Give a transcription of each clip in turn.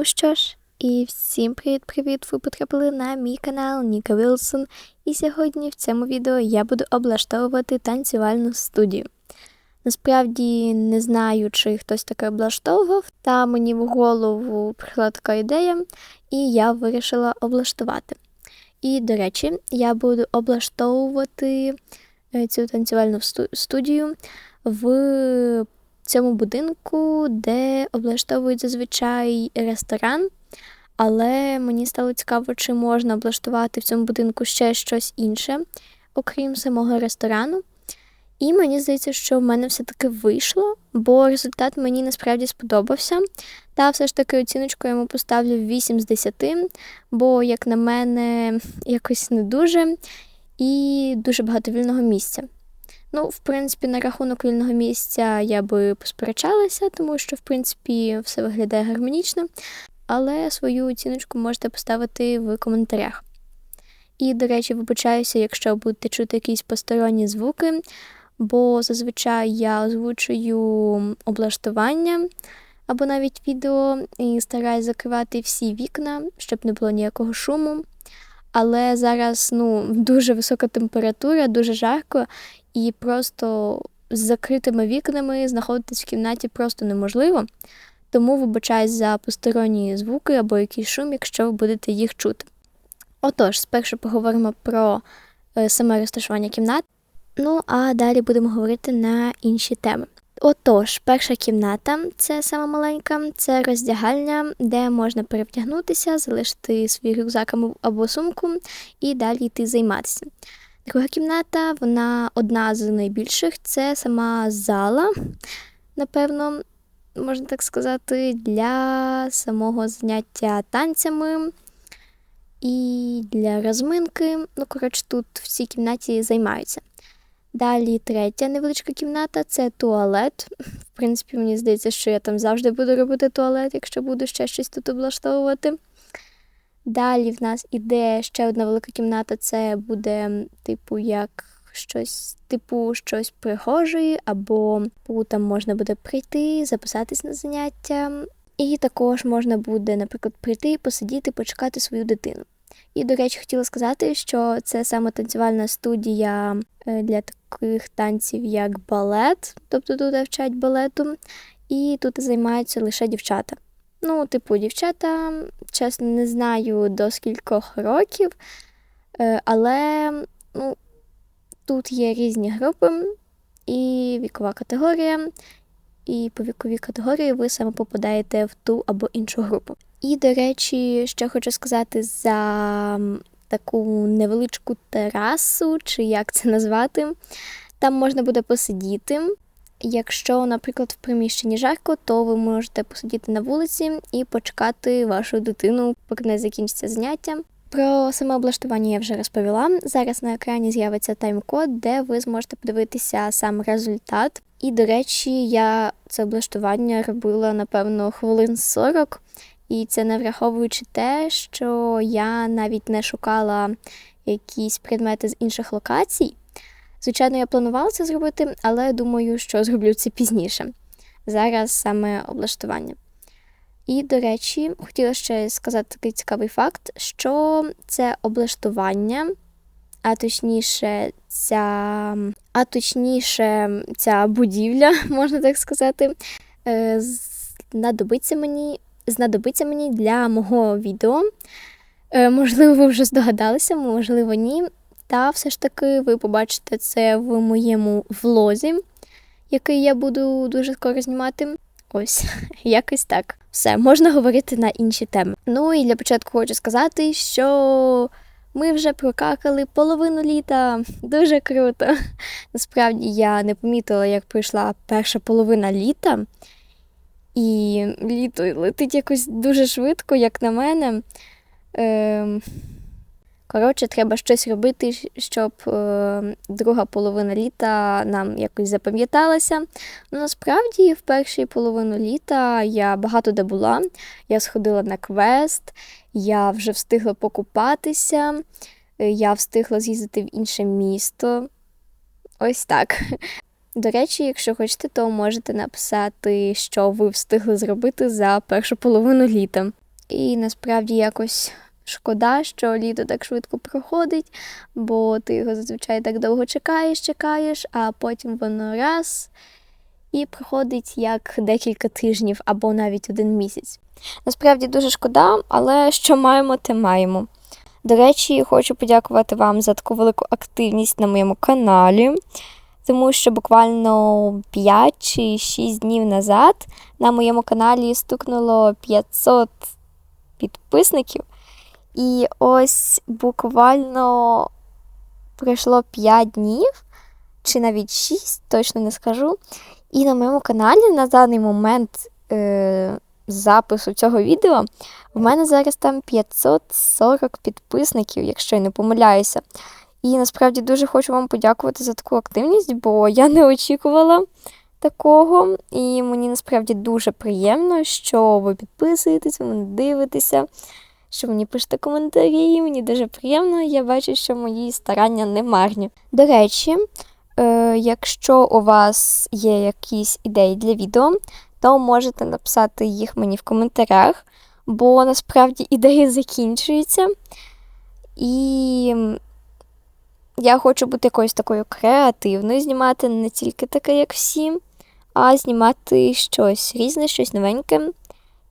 Ну що ж, і всім привіт-привіт! Ви потрапили на мій канал Ніка Вілсон. І сьогодні в цьому відео я буду облаштовувати танцювальну студію. Насправді не знаю, чи хтось таке облаштовував, та мені в голову прийшла така ідея, і я вирішила облаштувати. І, до речі, я буду облаштовувати е, цю танцювальну студію в цьому будинку, де облаштовують зазвичай ресторан. Але мені стало цікаво, чи можна облаштувати в цьому будинку ще щось інше, окрім самого ресторану. І мені здається, що в мене все-таки вийшло, бо результат мені насправді сподобався. Та все ж таки оціночку я йому поставлю 8 з 10, бо, як на мене, якось не дуже і дуже багато вільного місця. Ну, в принципі, на рахунок вільного місця я би посперечалася, тому що, в принципі, все виглядає гармонічно. Але свою оціночку можете поставити в коментарях. І, до речі, вибачаюся, якщо будете чути якісь посторонні звуки, бо зазвичай я озвучую облаштування або навіть відео і стараюсь закривати всі вікна, щоб не було ніякого шуму. Але зараз ну, дуже висока температура, дуже жарко, і просто з закритими вікнами знаходитись в кімнаті просто неможливо. Тому вибачаюсь за посторонні звуки або якийсь шум, якщо ви будете їх чути. Отож, спершу поговоримо про е, саме розташування кімнат, ну а далі будемо говорити на інші теми. Отож, перша кімната це сама маленька, це роздягальня, де можна перевдягнутися, залишити свій рюкзак або сумку і далі йти займатися. Друга кімната, вона одна з найбільших, це сама зала, напевно, можна так сказати, для самого заняття танцями і для розминки. Ну, коротше, тут в цій кімнаті займаються. Далі третя невеличка кімната це туалет. В принципі, мені здається, що я там завжди буду робити туалет, якщо буду ще щось тут облаштовувати. Далі в нас іде ще одна велика кімната, це буде, типу, як щось, типу, щось пригожої, або там можна буде прийти, записатись на заняття. І також можна буде, наприклад, прийти, посидіти, почекати свою дитину. І, до речі, хотіла сказати, що це саме танцювальна студія е, для таких танців, як балет, тобто тут вчать балету, і тут займаються лише дівчата. Ну, типу, дівчата, чесно, не знаю до скількох років, е, але ну, тут є різні групи і вікова категорія. І по віковій категорії ви саме попадаєте в ту або іншу групу. І, до речі, ще хочу сказати за таку невеличку терасу, чи як це назвати. Там можна буде посидіти. Якщо, наприклад, в приміщенні жарко, то ви можете посидіти на вулиці і почекати вашу дитину, поки не закінчиться заняття. Про саме облаштування я вже розповіла. Зараз на екрані з'явиться тайм-код, де ви зможете подивитися сам результат. І, до речі, я це облаштування робила, напевно, хвилин 40, і це не враховуючи те, що я навіть не шукала якісь предмети з інших локацій. Звичайно, я планувала це зробити, але думаю, що зроблю це пізніше. Зараз саме облаштування. І, до речі, хотіла ще сказати такий цікавий факт, що це облаштування, а точніше, ця а точніше, ця будівля, можна так сказати, е, знадобиться мені знадобиться мені для мого відео. Е, можливо, ви вже здогадалися, можливо, ні. Та все ж таки ви побачите це в моєму влозі, який я буду дуже скоро знімати. Ось, якось так. Все, можна говорити на інші теми. Ну і для початку хочу сказати, що ми вже прокакали половину літа. Дуже круто. Насправді я не помітила, як пройшла перша половина літа. І літо летить якось дуже швидко, як на мене. Е, Коротше, треба щось робити, щоб е, друга половина літа нам якось запам'яталася. Ну, Насправді, в першій половину літа я багато де була. Я сходила на квест, я вже встигла покупатися, е, я встигла з'їздити в інше місто. Ось так. До речі, якщо хочете, то можете написати, що ви встигли зробити за першу половину літа. І насправді якось шкода, що літо так швидко проходить, бо ти його зазвичай так довго чекаєш, чекаєш, а потім воно раз і проходить як декілька тижнів або навіть один місяць. Насправді дуже шкода, але що маємо, те маємо. До речі, хочу подякувати вам за таку велику активність на моєму каналі, тому що буквально 5 чи 6 днів назад на моєму каналі стукнуло 500 підписників. І ось буквально пройшло 5 днів, чи навіть 6, точно не скажу. І на моєму каналі на даний момент е, запису цього відео в мене зараз там 540 підписників, якщо я не помиляюся. І насправді дуже хочу вам подякувати за таку активність, бо я не очікувала такого. І мені насправді дуже приємно, що ви підписуєтесь, ви дивитеся, що мені пишете коментарі. Мені дуже приємно. Я бачу, що мої старання не марні. До речі, е, якщо у вас є якісь ідеї для відео, то можете написати їх мені в коментарях, бо насправді ідеї закінчуються. І я хочу бути якоюсь такою креативною, знімати не тільки таке, як всі, а знімати щось різне, щось новеньке.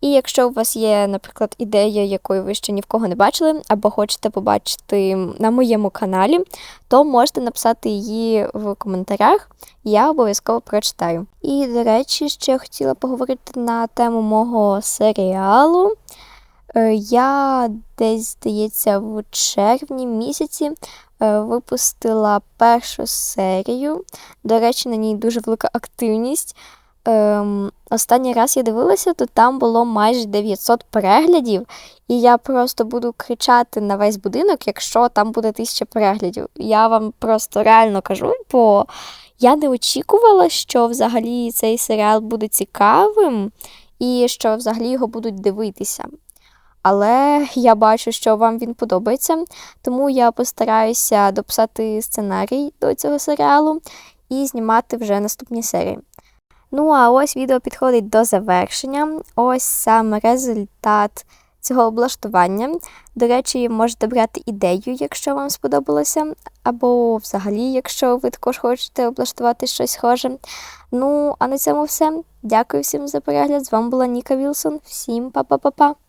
І якщо у вас є, наприклад, ідея, якої ви ще ні в кого не бачили, або хочете побачити на моєму каналі, то можете написати її в коментарях, я обов'язково прочитаю. І, до речі, ще хотіла поговорити на тему мого серіалу. Е, Я десь, здається, в червні місяці е, випустила першу серію. До речі, на ній дуже велика активність. Ем, Останній раз я дивилася, то там було майже 900 переглядів, і я просто буду кричати на весь будинок, якщо там буде 1000 переглядів. Я вам просто реально кажу, бо я не очікувала, що взагалі цей серіал буде цікавим і що взагалі його будуть дивитися. Але я бачу, що вам він подобається, тому я постараюся дописати сценарій до цього серіалу і знімати вже наступні серії. Ну, а ось відео підходить до завершення. Ось саме результат цього облаштування. До речі, можете брати ідею, якщо вам сподобалося, або взагалі, якщо ви також хочете облаштувати щось схоже. Ну, а на цьому все. Дякую всім за перегляд. З вами була Ніка Вілсон. Всім па-па-па-па!